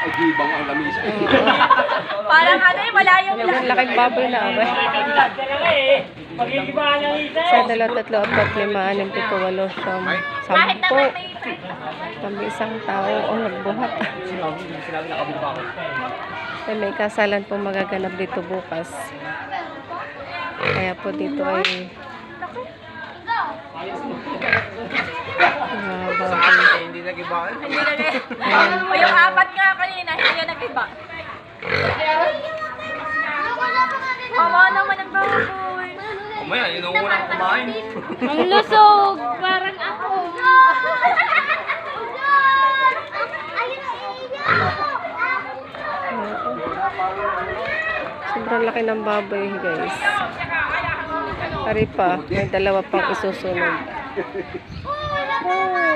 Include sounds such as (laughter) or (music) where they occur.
Ay, gibang ang lamisa. (laughs) Parang ano eh, malayo lang. Ang laking baboy na aray. Sa dalawa, tatlo, apat, lima, anim, pito, walo, siyam, sampo. Kami isang tao o nagbuhat. Ay, may kasalan po magaganap dito bukas. Kaya po dito ay Hindi nag-iba. Hindi na O yung apat nga kanina, hindi na nag-iba. Mama naman ang baboy. Kumaya, yun ang unang kumain. Ang lusog! Parang ako. Sobrang laki ng baboy guys. Pari pa, may dalawa pang isusunod. Oh,